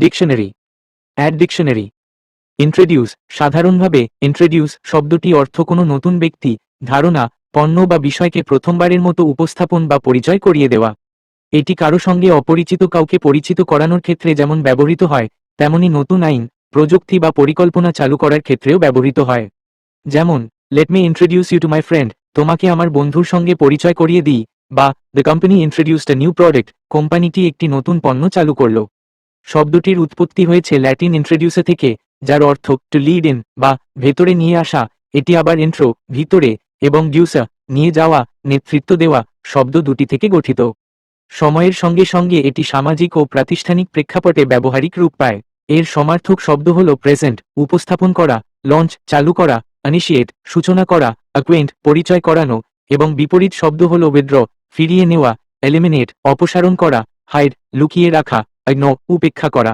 Dictionary add dictionary introduce সাধারণভাবে introduce শব্দটি অর্থ কোনো নতুন ব্যক্তি, ধারণা, পণ্য বা বিষয়কে প্রথমবারের মতো উপস্থাপন বা পরিচয় করিয়ে দেওয়া। এটি কারও সঙ্গে অপরিচিত কাউকে পরিচিত করানোর ক্ষেত্রে যেমন ব্যবহৃত হয়, তেমনি নতুন আইন, প্রযুক্তি বা পরিকল্পনা চালু করার ক্ষেত্রেও ব্যবহৃত হয়। যেমন let me introduce you to my friend তোমাকে আমার বন্ধুর সঙ্গে পরিচয় করিয়ে দিই বা the company introduced a new product কোম্পানিটি একটি নতুন পণ্য চালু করল। শব্দটির উৎপত্তি হয়েছে ল্যাটিন ইন্ট্রোডিউসে থেকে, যার অর্থ টু লিড ইন বা ভেতরে নিয়ে আসা, এটি আবার ইন্ট্রো ভিতরে, এবং ডিউসা নিয়ে যাওয়া, নেতৃত্ব দেওয়া, শব্দ দুটি থেকে গঠিত। সময়ের সঙ্গে সঙ্গে এটি সামাজিক ও প্রাতিষ্ঠানিক প্রেক্ষাপটে ব্যবহারিক রূপ পায়। এর সমার্থক শব্দ হল প্রেজেন্ট উপস্থাপন করা লঞ্চ চালু করা অনিশিয়েট সূচনা করা অ্যাকুয়েন্ট পরিচয় করানো, এবং বিপরীত শব্দ হল উইথড্র ফিরিয়ে নেওয়া এলিমিনেট অপসারণ করা হাইড লুকিয়ে রাখা। অগ্ন উপেক্ষা করা।